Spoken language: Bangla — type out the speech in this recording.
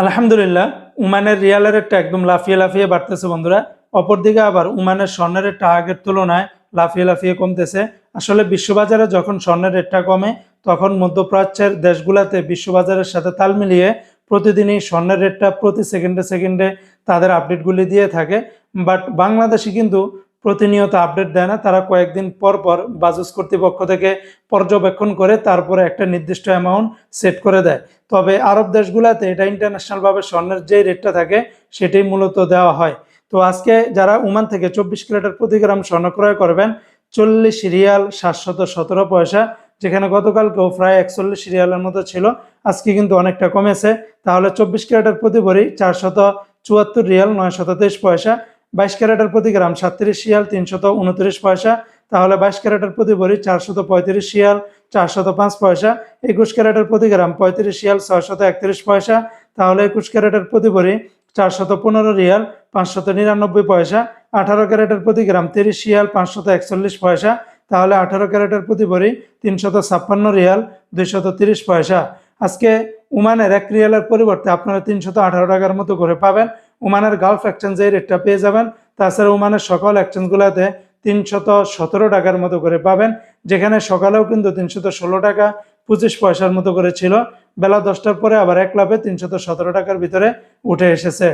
আলহামদুলিল্লাহ, উমানের রিয়ালের রেটটা একদম লাফিয়ে লাফিয়ে বাড়তেছে বন্ধুরা। অপরদিকে আবার উমানের স্বর্ণের রেটটা আগের তুলনায় লাফিয়ে লাফিয়ে কমতেছে। আসলে বিশ্ববাজারে যখন স্বর্ণের রেটটা কমে, তখন মধ্যপ্রাচ্যের দেশগুলোতে বিশ্ববাজারের সাথে তাল মিলিয়ে প্রতিদিনই স্বর্ণের রেটটা প্রতি সেকেন্ডে সেকেন্ডে তাদের আপডেটগুলি দিয়ে থাকে। বাট বাংলাদেশে কিন্তু প্রতিনিয়ত আপডেট দেয় না। তারা কয়েকদিন পর পর বাজুস কর্তৃপক্ষ থেকে পর্যবেক্ষণ করে তারপরে একটা নির্দিষ্ট অ্যামাউন্ট সেট করে দেয়। তবে আরব দেশগুলোতে এটা ইন্টারন্যাশনালভাবে স্বর্ণের যে রেটটা থাকে, সেটাই মূলত দেওয়া হয়। তো আজকে যারা ওমান থেকে চব্বিশ ক্যারেটের প্রতি গ্রাম স্বর্ণ ক্রয় করবেন, চল্লিশ রিয়াল সাতশত সতেরো পয়সা, যেখানে গতকালকেও প্রায় একচল্লিশ রিয়ালের মতো ছিল, আজকে কিন্তু অনেকটা কমেছে। তাহলে চব্বিশ ক্যারেটের প্রতি ভরি চারশত চুয়াত্তর রিয়াল নয়শত তেইশ পয়সা বাইশ ক্যারেটের প্রতি গ্রাম সাতত্রিশ শিয়াল, তিনশত উনত্রিশ পয়সা। তাহলে বাইশ ক্যারেটের প্রতি ভরি চারশত পঁয়ত্রিশ শিয়াল, চারশত পাঁচ পয়সা। একুশ ক্যারেটের প্রতি গ্রাম পঁয়ত্রিশ শিয়াল, ছয়শত একত্রিশ পয়সা। তাহলে একুশ ক্যারেটের প্রতি ভরি চারশত পনেরো রিয়াল, পাঁচশত নিরানব্বই পয়সা। আঠারো ক্যারেটের প্রতি গ্রাম তিরিশ শিয়াল, পাঁচশত একচল্লিশ পয়সা। তাহলে আঠারো ক্যারেটের প্রতি ভরি তিনশত ছাপ্পান্ন রিয়াল, দুইশত তিরিশ পয়সা। আজকে উমানের এক রিয়ালের পরিবর্তে আপনারা তিনশত আঠারো টাকার মতো করে পাবেন। ওমানের গালফ এক্সচেঞ্জে রেটটা পেয়ে যাবেন। তাছাড়া ওমানের সকল এক্সচেঞ্জগুলোতে তিনশত সতেরো টাকার মতো করে পাবেন, যেখানে সকালেও কিন্তু তিনশত ষোলো টাকা পঁচিশ পয়সার মতো করে ছিল। বেলা দশটার পরে আবার এক লাভে তিনশত সতেরো টাকার ভিতরে উঠে এসেছে।